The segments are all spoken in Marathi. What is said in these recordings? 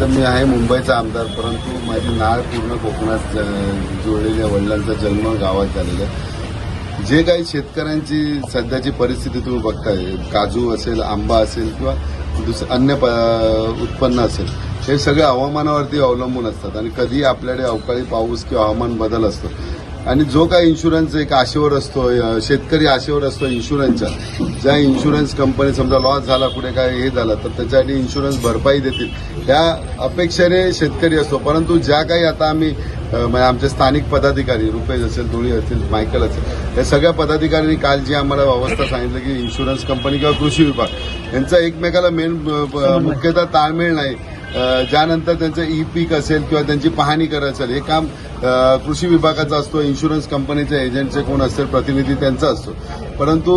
तर मी आहे मुंबईचा आमदार परंतु माझी नाळ पूर्ण कोकणात जुळलेल्या वडिलांचा जन्म गावात झालेला आहे. जे काही शेतकऱ्यांची सध्याची परिस्थिती तुम्ही बघताय काजू असेल आंबा असेल किंवा दुसरं अन्य प- उत्पन्न असेल हे सगळे हवामानावरती अवलंबून असतात आणि कधी आपल्याकडे अवकाळी पाऊस किंवा हवामान बदल असतो. आणि जो काही इन्शुरन्स एक आशेवर असतो शेतकरी आशेवर असतो इन्शुरन्सचा ज्या इन्शुरन्स कंपनी समजा लॉस झाला कुठे काय हे झालं तर त्याच्यासाठी इन्शुरन्स भरपाई देतील. त्या अपेक्षेने शेतकरी असतो. परंतु ज्या काही आता आम्ही म्हणजे आमचे स्थानिक पदाधिकारी रुपेश असेल धुळी असतील मायकल असेल या सगळ्या पदाधिकाऱ्यांनी काल जी आम्हाला अवस्था सांगितलं की इन्शुरन्स कंपनी किंवा कृषी विभाग यांचा एकमेकाला मेन मुख्यतः ताळमेळ नाही. ज्यानंतर त्यांचं ई पीक असेल किंवा त्यांची पाहणी करायची असेल हे काम कृषी विभागाचं असतो इन्शुरन्स कंपनीचे एजंटचे कोण असतील प्रतिनिधी त्यांचा असतो. परंतु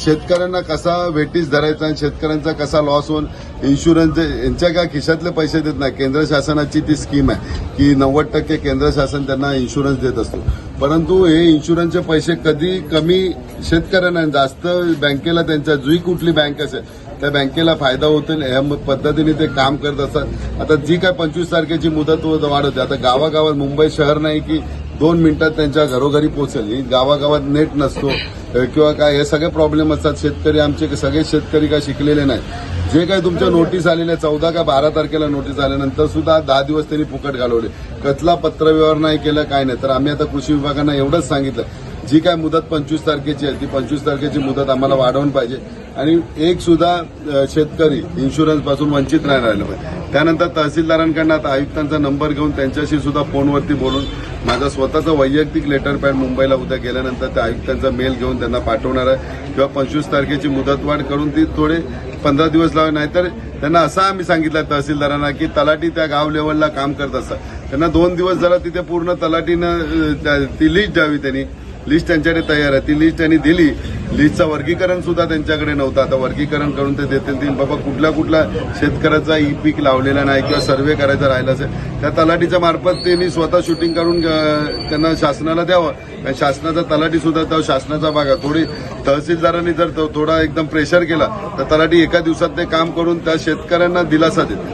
शेतकऱ्यांना कसा वेटीस धरायचा आणि शेतकऱ्यांचा कसा लॉस होऊन इन्शुरन्स यांच्या काय खिशातले पैसे देत नाही? केंद्र शासनाची ती स्कीम आहे की नव्वद टक्के केंद्र शासन त्यांना इन्शुरन्स देत असतो. परंतु हे इन्शुरन्सचे पैसे कधी कमी शेतकऱ्यांना जास्त बँकेला त्यांच्या जुई कुठली बँक असेल त्या बँकेला फायदा होतील या पद्धतीने ते काम करत असतात. आता जी काय पंचवीस तारखेची मुदत वाढ होते आता गावागावात मुंबई शहर नाही की दोन मिनिटात त्यांच्या घरोघरी पोहोचेल. ही गावागावात नेट नसतो. किंवा काय हे सगळे प्रॉब्लेम असतात. शेतकरी आमचे सगळे शेतकरी काय शिकलेले नाही जे काही तुमच्या नोटीस आलेल्या चौदा का बारा तारखेला नोटीस आल्यानंतर सुद्धा दहा दिवस त्यांनी फुकट घालवले. कसला पत्रव्यवहार नाही केलं काय नाही. तर आम्ही आता कृषी विभागांना एवढंच सांगितलं. जी काय मुदत पंचवीस तारखेची आहे ती पंचवीस तारखेची मुदत आम्हाला वाढवून पाहिजे. आणि एक सुद्धा शेतकरी इन्शुरन्सपासून वंचित नाही राहिलं पाहिजे. त्यानंतर तहसीलदारांकडनं आता आयुक्तांचा नंबर घेऊन त्यांच्याशी सुद्धा फोनवरती बोलून माझा स्वतःचं वैयक्तिक लेटर पॅड मुंबईला उद्या गेल्यानंतर त्या आयुक्तांचा मेल घेऊन त्यांना पाठवणार आहे. किंवा पंचवीस तारखेची मुदतवाढ करून ती थोडे पंधरा दिवस लावे नाहीतर त्यांना असं आम्ही सांगितलं तहसीलदारांना की तलाठी त्या गाव लेवलला काम करत असतात. त्यांना दोन दिवस जरा तिथे पूर्ण तलाठीनं ती लिस्ट द्यावी त्यांनी. लिस्ट त्यांच्याकडे तयार आहे. ती लिस्ट त्यांनी दिली. लिस्टचं वर्गीकरण सुद्धा त्यांच्याकडे नव्हतं. आता वर्गीकरण करून ते देतील. ती बाबा कुठल्या कुठल्या शेतकऱ्याचा ई पीक लावलेला नाही किंवा सर्वे करायचा राहिला असेल त्या तलाठीच्या मार्फत त्यांनी स्वतः शूटिंग करून त्यांना शासनाला द्यावं. आणि शासनाचा तलाठी सुद्धा त्या शासनाचा भाग आहे. थोडी तहसीलदारांनी जर तो- थोडा एकदम प्रेशर केला तर तलाठी एका दिवसात ते काम करून त्या शेतकऱ्यांना दिलासा देते